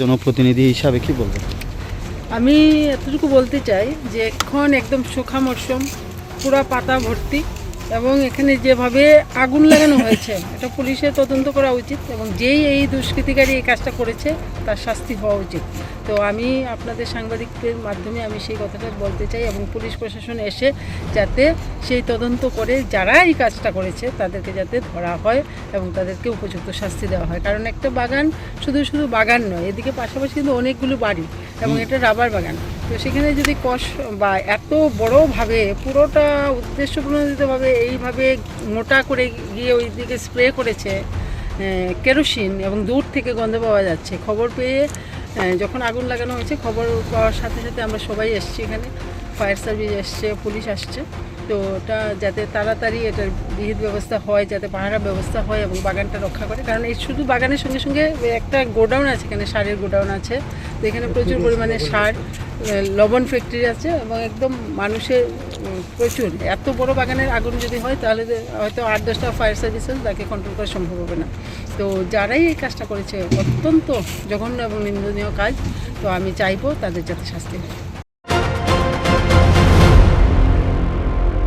জনপ্রতিনিধি হিসাবে কি বলবেন আমি এতটুকু বলতে চাই যে এখন একদম সুখা মরশুম পুরা পাতা ভর্তি। এবং এখানে যেভাবে আগুন লাগানো হয়েছে, এটা পুলিশের তদন্ত করা উচিত এবং যেই এই দুষ্কৃতিকারী এই কাজটা করেছে, তার শাস্তি হওয়া উচিত। তো আমি আপনাদের সাংবাদিকদের মাধ্যমে আমি সেই কথাটা বলতে চাই এবং পুলিশ প্রশাসন এসে যাতে সেই তদন্ত করে যারা এই কাজটা করেছে, তাদেরকে যাতে ধরা হয় এবং তাদেরকে উপযুক্ত শাস্তি দেওয়া হয়। কারণ একটা বাগান শুধু শুধু বাগান নয়, এদিকে পাশাপাশি কিন্তু অনেকগুলো বাড়ি। এবং এটা রাবার বাগান। তো সেখানে যদি কষ বা এত বড়োভাবে পুরোটা উদ্দেশ্য প্রণোদিতভাবে এইভাবে মোটা করে গিয়ে ওই দিকে স্প্রে করেছে কেরোসিন এবং দূর থেকে গন্ধ পাওয়া যাচ্ছে। খবর পেয়ে যখন আগুন লাগানো হয়েছে খবর পাওয়ার সাথে সাথে আমরা সবাই এসেছি এখানে। ফায়ার সার্ভিস এসছে, পুলিশ আসছে। তো ওটা যাতে তাড়াতাড়ি এটার বিহিত ব্যবস্থা হয়, যাতে পাহারা ব্যবস্থা হয় এবং বাগানটা রক্ষা করে। কারণ এই শুধু বাগানের সঙ্গে সঙ্গে একটা গোডাউন আছে, এখানে সারের গোডাউন আছে। তো এখানে প্রচুর পরিমাণে সার লবণ ফ্যাক্টরি আছে এবং একদম মানুষের প্রচুর। এত বড় বাগানের আগুন যদি হয়, তাহলে হয়তো আট দশটা ফায়ার সার্ভিসেস তাকে কন্ট্রোল করা সম্ভব হবে না। তো যারাই এই কাজটা করেছে, অত্যন্ত জঘন্য এবং নিন্দনীয় কাজ। তো আমি চাইব তাদের যাতে শাস্তি হয়।